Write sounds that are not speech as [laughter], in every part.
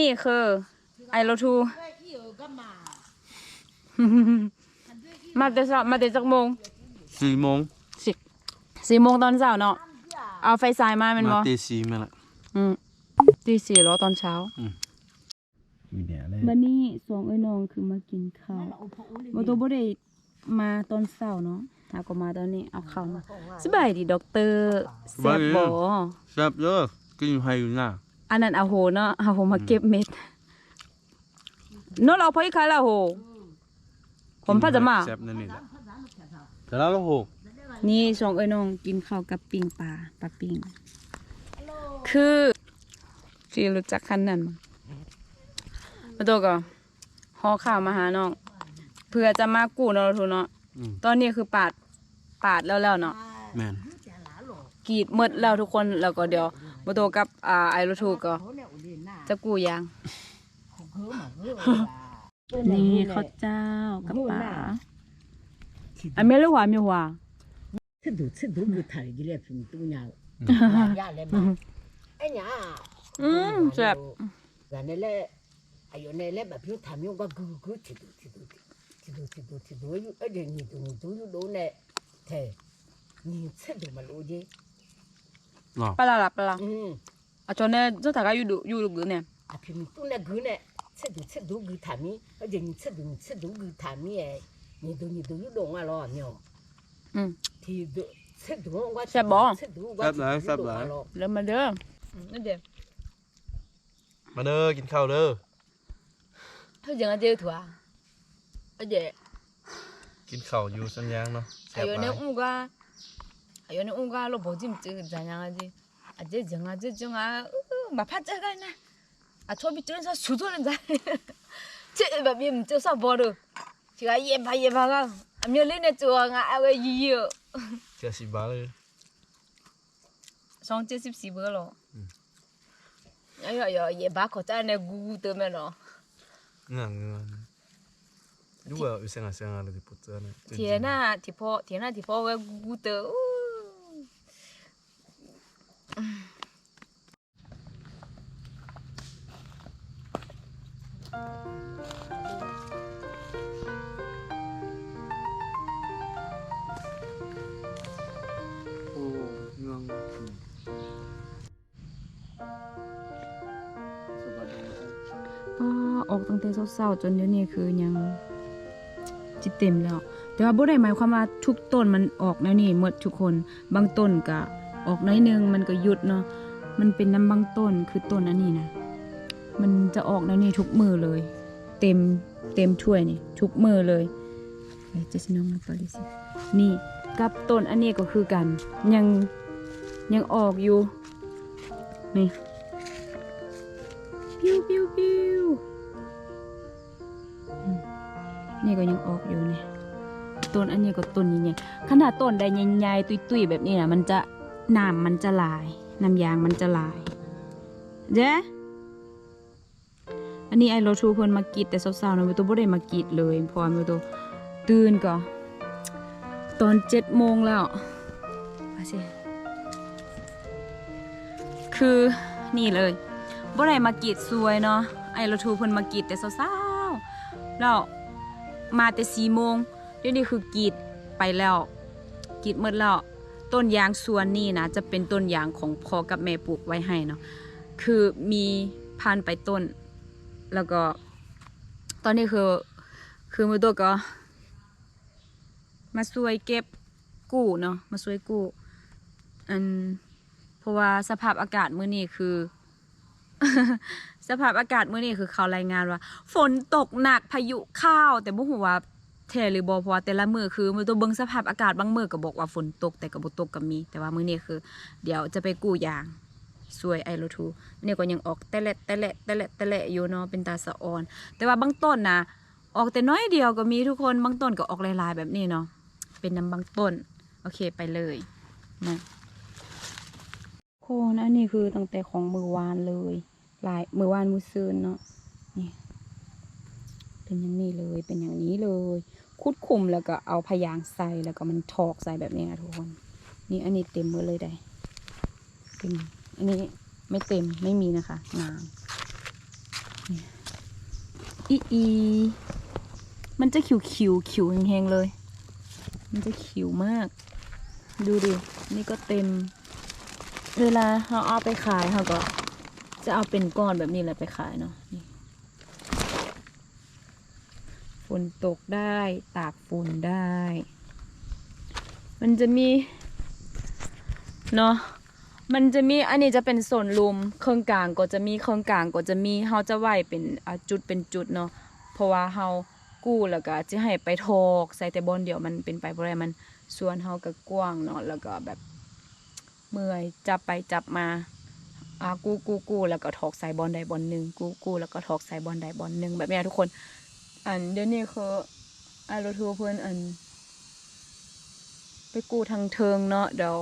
นี่คือไอโรทูมาแต่เช้ามาแต่จักโมงสี่โมงสิสี่โมงตอนเช้าเนาะเอาไฟสายมาแมันมาบ่ตีสี่มาละอืมตีสี่แล้วตอนเช้ามีเนี่ยเลยบันนี้สองเอ้ยน้องคือมากินข้าวบ่ตัวบ่ได้มาตอนเช้าเนาะหาก็มาตอนนี้เอาข้าวมาสบายดีด็อกเตอร์แซ่บบ่แซ่บเยอะกินอยู่ให้อยู่หน้า อันนั้นเอาโหเนาะเอาโหมาเก็บเม็ดโนเราพออีกครั้งละโหผมพาจะมาแซ่บนั่นนี่แหละแต่แล้วเราหกนี่สองเอ้ยน้องกินข้าวกับปิ้งปลาปลาปิ้งคือพี่รู้จักคันนั้นมั้งมาตัวก็ห่อข้าวมาหาน้องเพื่อจะมากู้เนาะทุนเนาะอืมตอนนี้คือปาดปาดแล้วแล้วเนาะแม่นกรีดหมดแล้วทุกคนแล้วก็เดี๋ยว มาตัวกับอ่าไอรูทูก็จะกู้ยาง นี่ข้าวเจ้ากับปลาอันไม่รู้ว่ามีหัว 吃都吃都没他的来分都娘，呀来嘛，哎呀， อืมแซ่บ 咱那来，哎呦那来嘛，比如他们个狗狗吃都吃都吃都吃都吃都有，而且你都都有路呢，太，你吃都没路的， No. Pas là, là, pas là. Attends, tu as eu du gune. Ah, puis, tu n'as gune. C'est du c'est du gutami. Ah, j'ai ni c'est du c'est du gutami. Ni du ni du du long alors, non. Hum. Thì c'est du on va. C'est bon. C'est du on va. Sắp lại, sắp lại. แล้วมาเด้อนี่เด้อมาเด้อกินข้าวเด้อเธอยังอาเจอถั่วอาเจอกินข้าวอยู่สัญญาณเนาะแซ่อาบยุหลาย เนี่ยอุ้มก็ yone unga lo boji mtsi zanyangadi aje jenga je jenga ma phatsa ga na a chobi tren sa su zone za che ba bi mtsi sa boru chi ga ye ba ye ba ga a mye le ne tsuwa nga a we yi yo che si ba le song che sip si ba lo ayo ayo ye ba ko ta ne gu gu te me no nga nga 누가 의생아 생활을 듣고 있잖아. 티에나 티포 티에나 티포 왜 [laughs] 구구도 อกตั้าจนเดี๋ยวนี้คือยังจิตเต็มแล้ว แต่ว่าบ่ได้หมายความว่าทุกต้นมันออกแนวนี้หมดทุกคนบางต้นก็ออกน้อยนึงมันก็หยุดเนาะมันเป็นน้ำบางต้นคือต้นอันนี้นะมันจะออกแนวนี้ทุกมือเลย เต็มเต็มถ้วยนี่ทุกมือเลยเจะสิน้องมาต่อดิสินี่กับต้นอันนี้ก็คือกัน ยังยังออกอยู่นี่ปิ้วปิ้วปิ้ว นี่ก็ยังออกอยู่นี่ต้นอันนี้ก็ต้นใหญ่ๆขนาดต้นใดใหญ่ๆตุยๆแบบนี้นะมันจะน้ำมันจะลายน้ำยางมันจะลายเจ๊อันนี้ไอโรชูเพิ่นมากรีดแต่เช้าๆนะมิตัวบ่ได้มากรีดเลยพราะว่ามิตัวตื่นก็ตอนเจ็ดโมงแล้วมาสิคือนี่เลยบ่ได้มากรีดสวยเนาะไอ้รถทูเพิ่นมากรีดแต่เช้าๆแล้ว มาแต่สี่โมงเดี๋ยวนี้คือกรีดไปแล้วกรีดหมดแล้วต้นยางส่วนนี้นะจะเป็นต้นยางของพ่อกับแม่ปลูกไว้ให้เนาะคือมีพันไปต้น แล้วก็ ตอนนี้คือคือมือตัวก็ มาช่วยเก็บกู้เนาะมาช่วยกู้อันเพราะว่าสภาพอากาศมื้อนี้คือ สภาพอากาศมื้อนี้คือเขารายงานว่า ฝนตกหนักพายุเข้าแต่บ่ฮู้ว่าแท้หรือบ่เพราะว่าแต่ละมื้อคือมื้อตัวเบิ่งสภาพอากาศบางมื้อก็บอกว่าฝนตกแต่ก็บ่ตกก็มี แต่ว่ามื้อนี้คือ เดี๋ยวจะไปกู้ยางสวยไอโรทูนี่ก็ยังออกแต่ละแต่ละแต่ละแต่ละอยู่เนาะเป็นตาสะออน แต่ว่าบางต้นนะออกแต่น้อยเดียวก็มีทุกคนบางต้นก็ออกลายๆแบบนี้เนาะเป็นน้ำบางต้น โอเคไปเลยนะโคนอันนี้คือตั้งแต่ของมือวานเลย ลายมือวานมือซืนเนาะนี่เป็นอย่างนี้เลยเป็นอย่างนี้เลย คุดคุมแล้วก็เอาพยางใส่แล้วก็มันถอกใส่แบบนี้นะทุกคนนี่อันนี้เต็มหมดเลยได้เต็มอันนี้ไม่เต็มไม่มีนะคะงามอีอีมันจะขิวขิวขิวแห้งๆเลย มันจะขิวมาก ดูดิ นี่ก็เต็ม เวลาเราเอาไปขายเขาก็ จะเอาเป็นก้อนแบบนี้แหละไปขายเนาะนี่ฝนตกได้ตากฝนได้ มันจะมีเนาะมันจะมีอันนี้จะเป็นส่วนลุมเครื่องกลางก็จะมีเครื่องกลางก็จะมีเฮาจะไหวเป็นจุดเป็นจุดเนาะเพราะว่าเฮากู้แล้วก็จะให้ไปทอกใส่แต่บนเดียวมันเป็นไปบ่ได้มันส่วนเฮาก็กว้างเนาะแล้วก็แบบเมื่อยจับไปจับมา กู้กู้กู้แล้วก็ถอกใส่บอลใดบอลหนึ่งกู้กู้แล้วก็ถอกใส่บอลใดบอลหนึ่งแบบนี้ทุกคน อันเดี๋ยวนี้คืออโรทูเพื่อนอัน ไปกู้ทางเทิงเนาะเดี๋ยว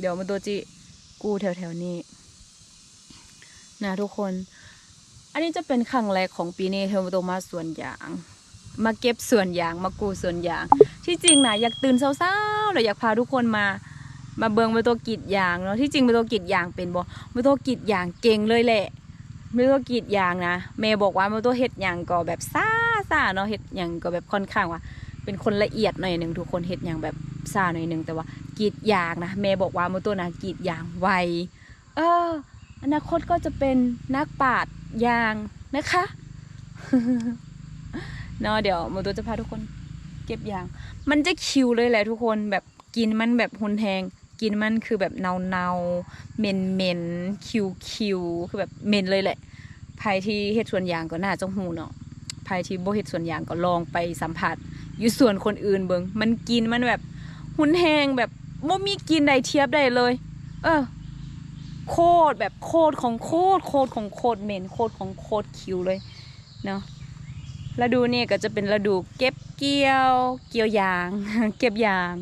เดี๋ยวมาตัวจิกู้แถวแถวนี้นะทุกคน อันนี้จะเป็นครั้งแรกของปีนี้เทอมโตมาสวนยาง มาเก็บสวนยางมากู้สวนยาง ที่จริงนะอยากตื่นเช้าๆเลยอยากพาทุกคนมา มาเบิงมาตัวกรีดยางเนาะที่จริงมาตัวกรีดยางเป็นบ่มาตัวกรีดยางเก่งเลยแหละมาตัวกรีดยางนะเมย์บอกว่ามาตัวเฮ็ดยางก็แบบซ่าซ่าเนาะเฮ็ดยางก็แบบค่อนข้างว่า เป็นคนละเอียดหน่อยหนึ่งทุกคนเฮ็ดยางแบบซ่าหน่อยหนึ่งแต่ว่ากรีดยางนะเมย์บอกว่ามาตัวนะกรีดยางไวเออ อนาคตก็จะเป็นนักปาดยางนะคะเนาะเดี๋ยวมาตัวจะพาทุกคน เก็บยาง มันจะคิวเลยแหละทุกคนแบบกินมันแบบหุนแหง กินมันคือแบบเนาเนาๆเมนเมนคิวคิวคือแบบเมนเลยแหละใครที่เฮ็ดสวนยางก็น่าจะหูเนาะใครที่โบเฮ็ดสวนยางก็ลองไปสัมผัสอยู่ส่วนคนอื่นเบิงมันกินมันแบบหุนแหงแบบบ่มีกินใดเทียบได้เลย เออ โคตรแบบโคตรของโคตรโคตรของโคตรเหม็นโคตรของโคตรคิวเลยเนาะฤดูนี่ก็จะเป็นฤดูเก็บเกี่ยว เกี่ยวยาง เก็บยาง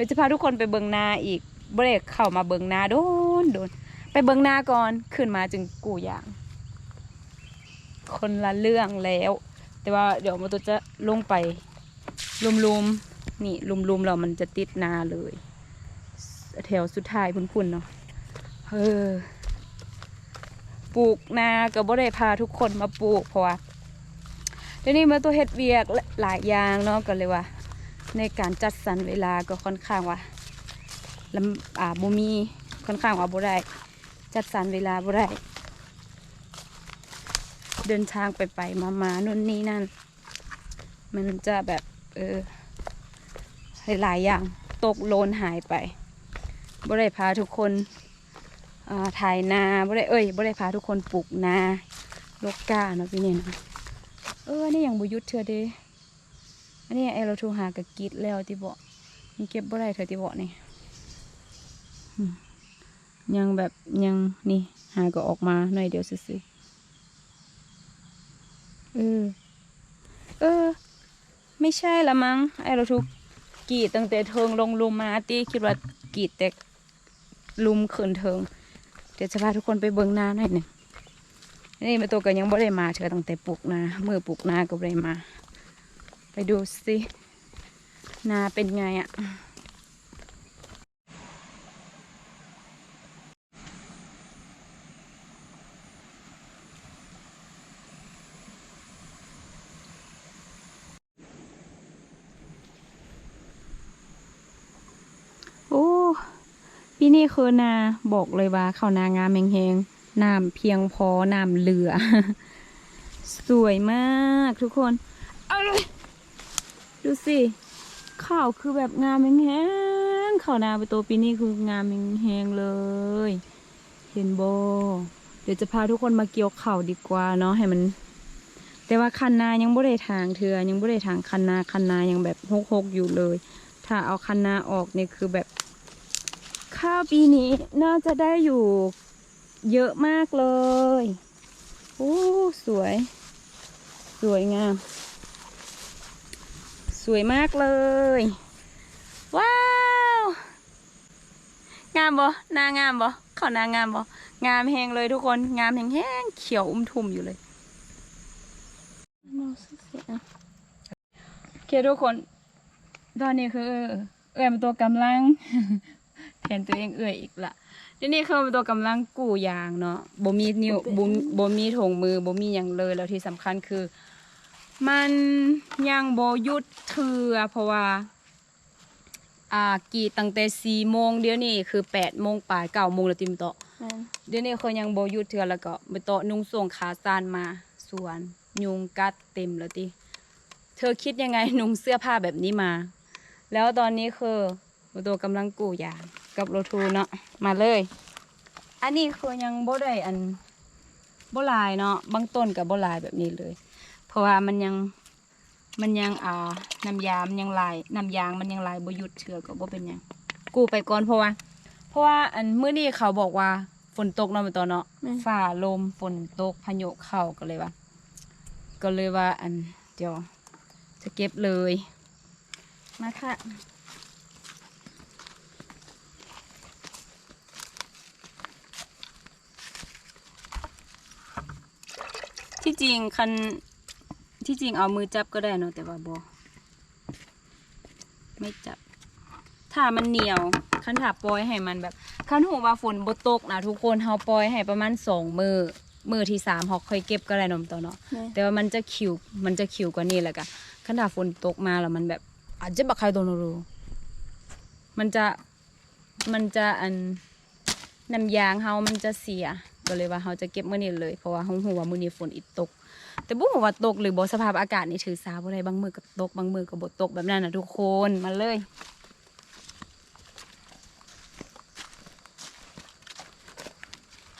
ดี๋ยวจะพาทุกคนไปเบิงนาอีกเบรกเข้ามาเบิงนาโดนโดนไปเบิงนาก่อนขึ้นมาจึงกู่ยาง คนละเรื่องแล้ว แต่ว่าเดี๋ยวมันตัวจะลงไปลุมๆนี่ลุมๆเรามันจะติดนาเลยแถวสุดท้ายพุ่นๆเนาะเออปลูกนาก็บ่ได้พาทุกคนมาปลูกเพราะว่าเดี๋ยวนี้มาตัวเฮ็ดเวียกหลายอย่างเนาะก็เลยว่า ในการจัดสรรเวลาก็ค่อนข้างว่าลำอ่าบ่มีค่อนข้างว่าบ่ได้จัดสรรเวลาบ่ได้เดินทางไปไปมามานู่นนี่นั่น มันจะแบบเออหลายอย่างตกโลนหายไปบ่ได้พาทุกคนถ่ายนาบ่ได้เอ้ยบ่ได้พาทุกคนปลูกนาลกกาเนาะพี่เนี่ยเออนี่ยังบ่หยุดเธอเด้ อันนี้ไอเราโทรหากับกิดแล้วที่บอกมันเก็บบ่ได้เธอที่บอกนี่ยังแบบยังนี่ หาก็ออกมาหน่อยเดียวซื้อเออ เออ ไม่ใช่ละมั้งไอเราทุกกีดตั้งแต่เทิงลงลุมมาตีคิดว่ากีดแต่ลุมขึ้นเทิง เดี๋ยวจะพาทุกคนไปเบิ่งน้าหน่อยหนึ่งนี่มาตัวก็ยังบ่ได้มาเธอตั้งแต่ปลูกนาเมื่อปลูกนาก็บ่ได้มา ไปดูสินาเป็นไงอะ่ะโอ้ปีนี้คือนาบอกเลยว่าเขานางามแหงๆน้ำเพียงพอน้ำเหลือ สวยมากทุกคน เอาเลย ดูสิข้าวคือแบบงามแห้งข้าวนาไปโตปีนี้คืองามแห้งเลย เห็นโบ เดี๋ยวจะพาทุกคนมาเกี่ยวข้าวดีกว่าเนาะให้มัน แต่ว่าคันนายังบ่ได้ทางเถือยังบ่ได้ทางคันนาคันนายังแบบหกๆอยู่เลย ถ้าเอาคันนาออกเนี่ยคือแบบ ข้าวปีนี้น่าจะได้อยู่เยอะมากเลยโอ้สวย สวยงาม วยมากเลย ว้าว งามบ่นางามบ่เขานางามบ่งามแหงเลยทุกคน งามแหงแหงเขียวอุ้มทุ่มอยู่เลยโอเคทุกคน ตอนนี้คือ เอ้ยมันตัวกำลังแทนตัวเองเอื่อยอีกละเดี๋ยวนี้คือเป็นตัวกำลังกู้ยางเนาะบ่มีนิ้วบ่บ่มีถงมือบ่มีหยังเลยแล้วที่สำคัญคือ มันยังบ่หยุดเถื่อเพราะว่า อ่ากรีดตั้งแต่สี่โมงเดี๋ยวนี้คือแปดโมงปลายเก้าโมงแล้วติมโตะแม่นเดี๋ยวนี้เขายังบ่หยุดเถื่อแล้วก็ไปโตะนุ่งส่งขาซานมาสวน ยุงกัดเต็มแล้วติ เธอคิดยังไงนุ่งเสื้อผ้าแบบนี้มา แล้วตอนนี้คือตัวกำลังกู้ยางกับโรทูเนาะมาเลย อันนี้คือยังบ่ได้อันบ่หลายเนาะบางต้นกับบ่หลายแบบนี้เลย เพราะว่ามันยังมันยังอ่าน้ำยามันยังลายน้ำยางมันยังลายบ่หยุดเชือก็บ่เป็นหยังกู้ไปก่อนเพราะว่าเพราะว่าอันมื้อนี้เขาบอกว่าฝนตกเนาะมันตอนเนาะแม่นฟ้าลมฝนตกพายุเข้าก็เลยว่า ก็เลยว่า อันเดี๋ยวจะเก็บเลย มาค่ะที่จริงคัน ที่จริงเอามือจับก็ได้เนาะแต่ว่าบอไม่จับ ถ้ามันเหนียวคันถ้าปล่อยให้มันแบบคันหูว่าฝนบตกนะทุกคนเฮาปล่อยให้ประมาณสองมือมือที่สามเฮาค่อยเก็บก็ได้เนมตัวเนาะแม่นแต่ว่ามันจะคิวมันจะคิวกว่านี้แหละกะคันถ้าฝนตกมาแล้วมันแบบอาจจะบักใครโดนรู้มันจะมันจะอันน้ำยางเฮามันจะเสียก็เลยว่าเฮาจะเก็บมื้อนี้เลย เพราะว่าเฮาฮู้ว่ามื้อนี้ฝนอีกตก แต่บ่ฮู้ว่าตกหรือบ่สภาพอากาศนี่ถือสาบ่ได้บางมือก็ตกบางมือก็บ่ตกแบบนั้นนะทุกคนมาเลย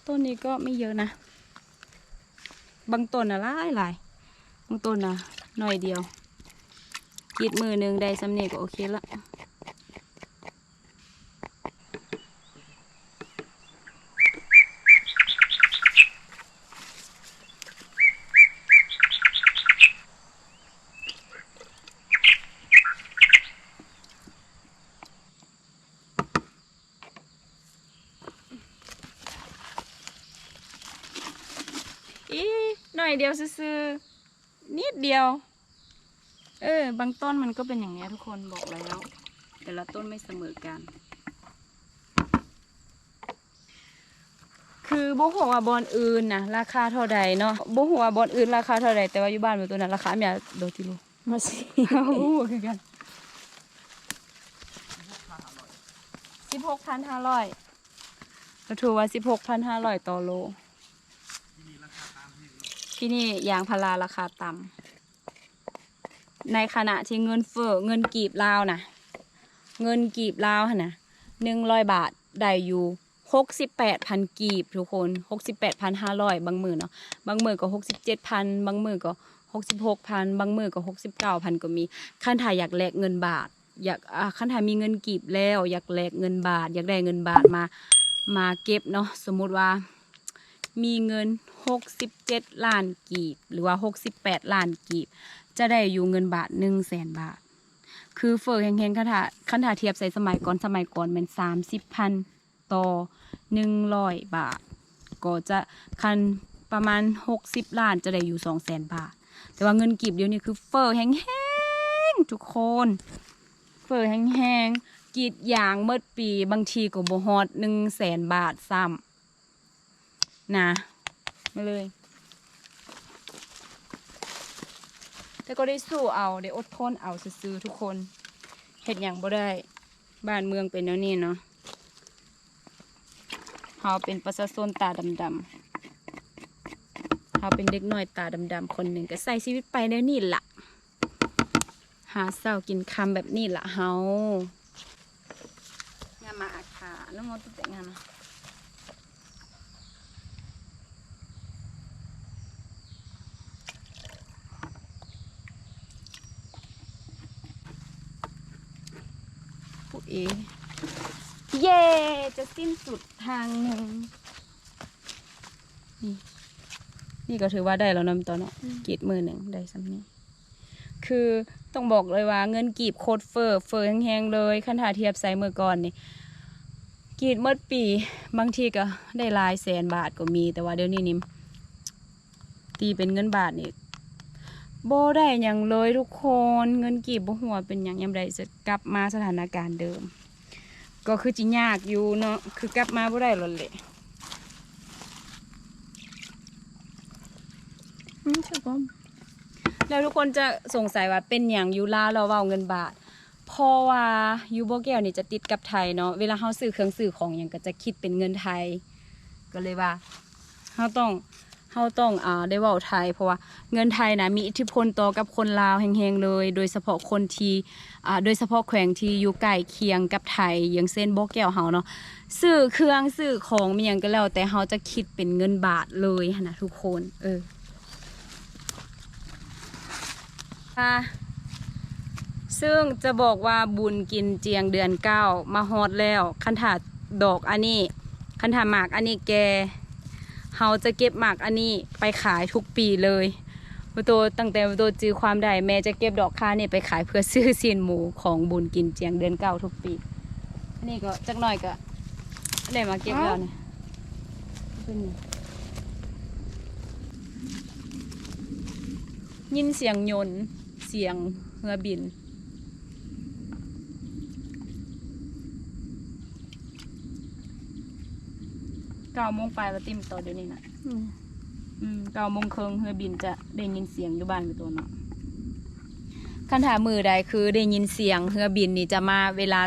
ต้นนี้ก็ไม่เยอะนะ บางต้นอะหลายหลายบางต้นอะหน่อยเดียวกีดมือหนึ่งได้สำเนีก็โอเคละอีหน่ อยเดียวซื่อนิดเดียว เออบางต้นมันก็เป็นอย่างเงี้ทุกคนบอกแล้ว แต่ละต้นไม่เสมอกัน คือบหัวบอนอื่นนะราคาเท่าใดเนาะบหัวบอนอื่นราคาเท่าใดแต่ว่าอยู่บ้านเป็นตัวนั้นราคาเมียโดติโลมาสิเอาคือกันสิบหกพันห้าร้อยเราถือว่าสิบหกพันห้าร้อยต่อโล ที่นี่ยางพาราราคาต่ำในขณะที่เงินเฟ้อเงินกีบลาวนะเงินกีบลาวนนะหนึ่งร้อยบาทได้อยู่หกสิบแปดพันกีบทุกคนหกสิบแปดพันห้าร้อยบางมือเนาะบางมือก็หกสิบเจ็ดพันบางมือก็หกสิบหกพันบางมือก็หกสิบเก้าพันก็มีขั้นถ่ายอยากแลกเงินบาท อยากอ่าขั้นถ่ายมีเงินกีบแล้ว อยากแลกเงินบาท อยากได้เงินบาทมามาเก็บเนาะสมมุติว่า มีเงิน 67 ล้านกีบ หรือว่า 68 ล้านกีบ จะได้อยู่เงินบาท 1 0 0 0 0แสนบาท คือเฟอร์แห่งๆคันถาคันถาเทียบใส่สมัยก่อนสมัยก่อนเป็น 30พันต่อ 100 บาท ก็จะคันประมาณ 60 ล้านจะได้อยู่ 2 0 0แสนบาท แต่ว่าเงินกีบเดียวนี้คือเฟอร์แห้งๆทุกคน เฟอร์แห้งๆกรีดยางเมื่อปีบางทีก็บ่ฮอด1 0 0 0 0แสนบาทซ้ำ นะ มาเลย แต่ก็ได้สู้เอาได้อดทนเอาซื้อๆทุกคนเห็ดอย่างบ่ได้ บ้านเมืองเป็นแนวนี้เนาะเฮาเป็นประชาชนตาดำๆเฮาเป็นเด็กน้อยตาดำๆคนหนึ่งก็ใส่ชีวิตไปแนวนี้ล่ะ หาเศร้ากินคำแบบนี้ล่ะเฮางานมาอาคาแล้วมอตุแต่งงานนะ ปุ๊ เอเย่จะสิ้นสุดทางหนึ่งนี่นี่ก็ถือว่าได้แล้วนำตอนเนาะกรีดมือหนึ่งได้ซ้ำนี้คือต้องบอกเลยว่าเงินกีบโคตรเฟอร์เฟอร์แห้งๆเลยคันถาเทียบใส่เมื่อก่อนนี่กรีดเมื่อปีบางทีก็ได้หลายแสนบาทก็มี แต่ว่าเดี๋ยวนี้นี่ตีเป็นเงินบาทนี่ โบได้อย่างเลยทุกคนเงินกีบบ่หัวเป็นอย่างยามใดจะกลับมาสถานการณ์เดิม ก็คือจิยากอยู่เนาะคือกลับมาบ่ได้หรอกแหละอืมใช่ปะแล้วทุกคนจะสงสัยว่าเป็นอย่างยูลาเราเว้าเงินบาทเพราะว่ายูโบแก้วนี่จะติดกับไทยเนาะเวลาเขาซื้อเครื่องซื้อของอย่างก็จะคิดเป็นเงินไทย ก็เลยว่าเขาต้องาต้องอ่าได้เว้าไทย เพราะว่าเงินไทยนะมีอิทธิพลต่อกับคนลาวแห่งๆเลย โดยเฉพาะคนที่อ่าโดยเฉพาะแขวงที่อยู่ใกล้เคียงกับไทยอย่างเส้นโบแก้วเฮาเนาะซื้อเครื่องซื้อของมีอย่างก็แล้ว แต่เขาจะคิดเป็นเงินบาทเลยหั้นนะทุกคนเออค่ะซึ่งจะบอกว่าบุญกินเจียงเดือนเก้ามาฮอดแล้ว คันถาดอกอันนี้ คันถาหมากอันนี้แก เฮาจะเก็บหมากอันนี้ไปขายทุกปีเลยวโตตั้งแต่วโตจือความได้แม่จะเก็บดอกค่านี่ไปขายเพื่อซื้อซีนหมูของบุญกินเจียงเดือนเก้าทุกปีอันนี้ก็จักหน่อยก็ได้มาเก็บแล้วเนี่ยเป็นไงยินเสียงยนต์เสียงเรือบิน เก้าโมงไปแล้วติมต่อเดี๋ยวนี้นะอืมเก้าโมงครึ่งเฮือบินจะได้ยินเสียงอยู่บ้านอยู่ตัวเนาะคันถามมือใดคือได้ยินเสียงเฮือบินนี่จะมาเวลา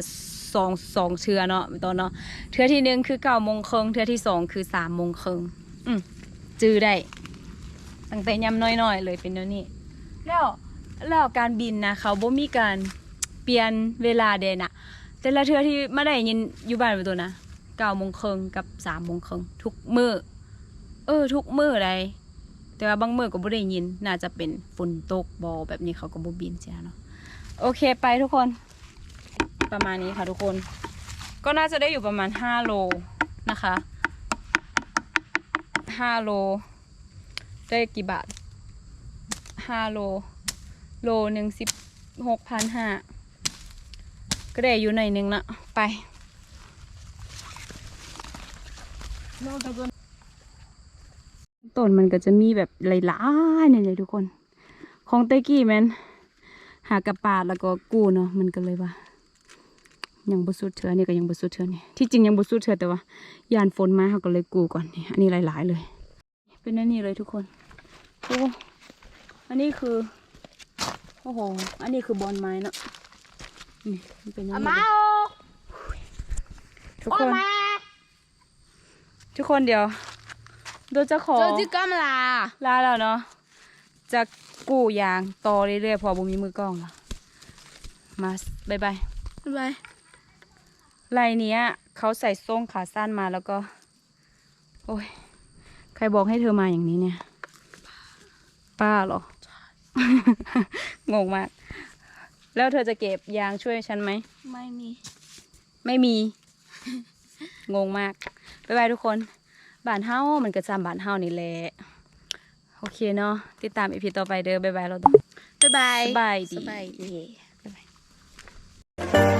สองสองเทือเนาะตัวเนาะเทือที่หนึ่งคือเก้าโมงครึ่งเทือที่สองคือสามโมงครึ่งอืมจื้อได้ตั้งแต่ยำน้อยๆเลยเป็นเดี๋ยวนี้แล้วแล้วการบินนะเขาบ่มีการเปลี่ยนเวลาเดนอะแต่ละเทือที่มาได้ยินอยู่บ้านอยู่ตัวนะ เก้าโมงครึ่งกับสามโมงครึ่งทุกมือเออ ทุกมือเลยแต่ว่าบางมือก็บ่ได้ยิน น่าจะเป็นฝนตกบอแบบนี้เขาก็บ่บินใช่เนาะโอเคไปทุกคน ประมาณนี้ค่ะทุกคน ก็น่าจะได้อยู่ประมาณห้าโลนะคะห้าโล ได้กี่บาทห้าโล โลหนึ่งสิบหกพันห้าก็ได้อยู่หน่อยนึงนะไป ต้นมันก็จะมีแบบหลายๆเนี่ยเลยทุกคน ของเตกี้แมนหากระปาดแล้วก็กู้เนาะมันก็เลยว่า ยังบสุดเถื่อนี่ก็ยังบสุดเถื่อนี่ที่จริงยังบสุดเถื่อแต่ว่ายานฝนมาเขาก็เลยกู้ก่อนนี่อันนี้หลาย ๆ เลย เป็นอันนี้เลยทุกคนโอ้อันนี้คือโอ้โหอันนี้คือบอลไม้เนาะนี่มันเป็นอันนี้เลยทุกคน ทุกคนเดี๋ยวโดยจะขอโดยจะกำลาลาแล้วเนาะจะกู้ยางต่อเรื่อยๆพอบุมีมือกล้องละมาบายบายบายลายนี้เขาใส่ส้งขาสั้นมาแล้วก็ โอ้ยใครบอกให้เธอมาอย่างนี้เนี่ย ป้าเหรอ งงมาก แล้วเธอจะเก็บยางช่วยฉันไหม ไม่มี ไม่มี งงมากบายบายทุกคนบ้านเฮามันก็จำบ้านเฮานี่แหละโอเคเนาะติดตามอีพีต่อไปเด้อบายบายเราบ๊ายบายบายดีสบายดีายบาย